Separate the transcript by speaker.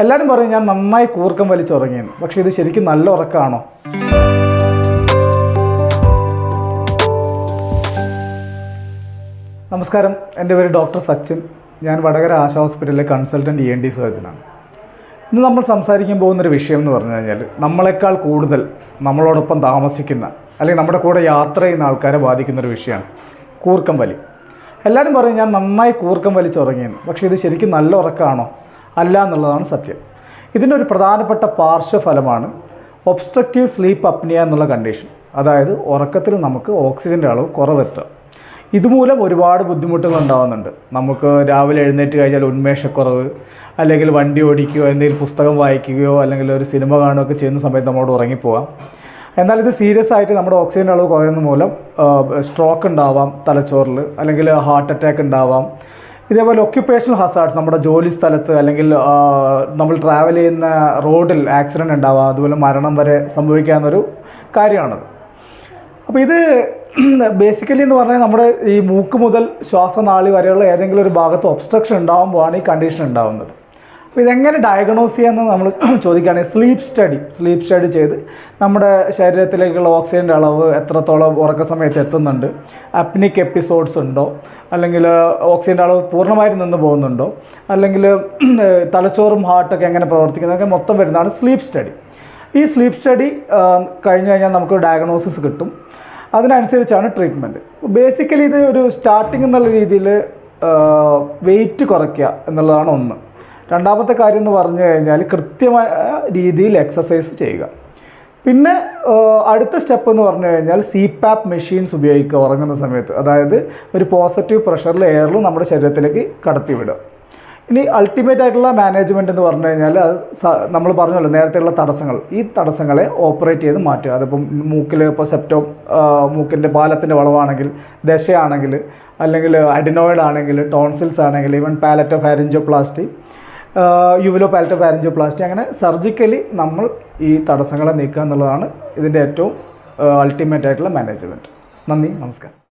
Speaker 1: എല്ലാവരും പറയും ഞാൻ നന്നായി കൂർക്കം വലിച്ചുറങ്ങിയെന്ന് പക്ഷേ ഇത് ശരിക്കും നല്ല ഉറക്കമാണോ? നമസ്കാരം. എന്റെ പേര് ഡോക്ടർ സച്ചിൻ. ഞാൻ വടകര ആശ ഹോസ്പിറ്റലിലെ കൺസൾട്ടന്റ് ഇ എൻ ഡി സർജനാണ്. ഇന്ന് നമ്മൾ സംസാരിക്കാൻ പോകുന്നൊരു വിഷയം എന്ന് പറഞ്ഞു കഴിഞ്ഞാൽ നമ്മളെക്കാൾ കൂടുതൽ നമ്മളോടൊപ്പം താമസിക്കുന്ന അല്ലെങ്കിൽ നമ്മുടെ കൂടെ യാത്ര ചെയ്യുന്ന ആൾക്കാരെ ബാധിക്കുന്നൊരു വിഷയമാണ് കൂർക്കം വലി. എല്ലാവരും പറയും ഞാൻ നന്നായി കൂർക്കം വലിച്ചുറങ്ങിയെന്ന് പക്ഷേ ഇത് ശരിക്കും നല്ല ഉറക്കമാണോ? അല്ല എന്നുള്ളതാണ് സത്യം. ഇതിന്റെ ഒരു പ്രധാനപ്പെട്ട പാർശ്വഫലമാണ് ഒബ്സ്ട്രക്റ്റീവ് സ്ലീപ്പ് അപ്നിയ എന്നുള്ള കണ്ടീഷൻ അതായത് ഉറക്കത്തിൽ നമുക്ക് ഓക്സിജന്റെ അളവ് കുറവെത്തുക. ഇതുമൂലം ഒരുപാട് ബുദ്ധിമുട്ടുകൾ ഉണ്ടാകുന്നുണ്ട് നമുക്ക് രാവിലെ എഴുന്നേറ്റ് കഴിഞ്ഞാൽ ഉന്മേഷക്കുറവ് അല്ലെങ്കിൽ വണ്ടി ഓടിക്കുകയോ എന്തെങ്കിലും പുസ്തകം വായിക്കുകയോ അല്ലെങ്കിൽ ഒരു സിനിമ കാണുകയൊക്കെ ചെയ്യുന്ന സമയത്ത് നമ്മളോട് ഉറങ്ങിപ്പോവാം. എന്നാൽ ഇത് സീരിയസ് ആയിട്ട് നമ്മുടെ ഓക്സിജൻ അളവ് കുറയുന്ന മൂലം സ്ട്രോക്ക് ഉണ്ടാവാം തലച്ചോറിൽ അല്ലെങ്കിൽ ഹാർട്ട് അറ്റാക്ക് ഉണ്ടാവാം ഇതേപോലെ ഒക്യുപ്പേഷണൽ ഹസാർഡ്സ് നമ്മുടെ ജോലി സ്ഥലത്ത് അല്ലെങ്കിൽ നമ്മൾ ട്രാവൽ ചെയ്യുന്ന റോഡിൽ ആക്സിഡന്റ് ഉണ്ടാവാം അതുപോലെ മരണം വരെ സംഭവിക്കാവുന്നൊരു കാര്യമാണത്. അപ്പോൾ ഇത് ബേസിക്കലി എന്ന് പറഞ്ഞാൽ നമ്മുടെ ഈ മൂക്ക് മുതൽ ശ്വാസനാളി വരെയുള്ള ഏതെങ്കിലും ഒരു ഭാഗത്ത് ഒബ്സ്ട്രക്ഷൻ ഉണ്ടാകുമ്പോഴാണ് ഈ കണ്ടീഷൻ ഉണ്ടാകുന്നത് അപ്പോൾ ഇതെങ്ങനെ ഡയഗ്നോസ് ചെയ്യാമെന്ന് നമ്മൾ ചോദിക്കുകയാണെങ്കിൽ സ്ലീപ്പ് സ്റ്റഡി സ്ലീപ്പ് സ്റ്റഡി ചെയ്ത് നമ്മുടെ ശരീരത്തിലേക്കുള്ള ഓക്സിജന്റെ അളവ് എത്രത്തോളം ഉറക്ക സമയത്ത് എത്തുന്നുണ്ട് അപ്നിക് എപ്പിസോഡ്സ് ഉണ്ടോ അല്ലെങ്കിൽ ഓക്സിജന്റെ അളവ് പൂർണമായിട്ട് നിന്ന് പോകുന്നുണ്ടോ അല്ലെങ്കിൽ തലച്ചോറും ഹാർട്ടൊക്കെ എങ്ങനെ പ്രവർത്തിക്കുന്നതൊക്കെ മൊത്തം വരുന്നതാണ് സ്ലീപ്പ് സ്റ്റഡി ഈ സ്ലീപ്പ് സ്റ്റഡി കഴിഞ്ഞ് കഴിഞ്ഞാൽ നമുക്ക് ഡയഗ്നോസിസ് കിട്ടും. അതിനനുസരിച്ചാണ് ട്രീറ്റ്മെന്റ് ബേസിക്കലി ഇത് ഒരു സ്റ്റാർട്ടിംഗ് എന്നുള്ള രീതിയിൽ വെയിറ്റ് കുറയ്ക്കുക എന്നുള്ളതാണ് ഒന്ന്. രണ്ടാമത്തെ കാര്യം എന്ന് പറഞ്ഞു കഴിഞ്ഞാൽ കൃത്യമായ രീതിയിൽ എക്സസൈസ് ചെയ്യുക. പിന്നെ അടുത്ത സ്റ്റെപ്പ് എന്ന് പറഞ്ഞു കഴിഞ്ഞാൽ സി പാപ്പ് മെഷീൻസ് ഉപയോഗിക്കുക ഉറങ്ങുന്ന സമയത്ത്. അതായത് ഒരു പോസിറ്റീവ് പ്രഷറിൽ എയറിൽ നമ്മുടെ ശരീരത്തിലേക്ക് കടത്തിവിടുക. ഇനി അൾട്ടിമേറ്റ് ആയിട്ടുള്ള മാനേജ്മെന്റ് എന്ന് പറഞ്ഞു കഴിഞ്ഞാൽ അത് നമ്മൾ പറഞ്ഞല്ലോ നേരത്തെയുള്ള തടസ്സങ്ങൾ. ഈ തടസ്സങ്ങളെ ഓപ്പറേറ്റ് ചെയ്ത് മാറ്റുക. അതിപ്പം മൂക്കിൽ ഇപ്പോൾ സെപ്റ്റോ മൂക്കിന്റെ പാലത്തിന്റെ വളവാണെങ്കിൽ ദശയാണെങ്കിൽ അല്ലെങ്കിൽ അഡിനോയിഡ് ആണെങ്കിൽ ടോൺസിൽസ് ആണെങ്കിൽ ഈവൻ പാലറ്റോ ഫാരിഞ്ചോപ്ലാസ്റ്റി യുവലോ പാലറ്റോ ഫാരിഞ്ചോപ്ലാസ്റ്റി അങ്ങനെ സർജിക്കലി നമ്മൾ ഈ തടസ്സങ്ങളെ നീക്കുക എന്നുള്ളതാണ് ഇതിന്റെ ഏറ്റവും അൾട്ടിമേറ്റ് ആയിട്ടുള്ള മാനേജ്മെന്റ് നന്ദി നമസ്കാരം.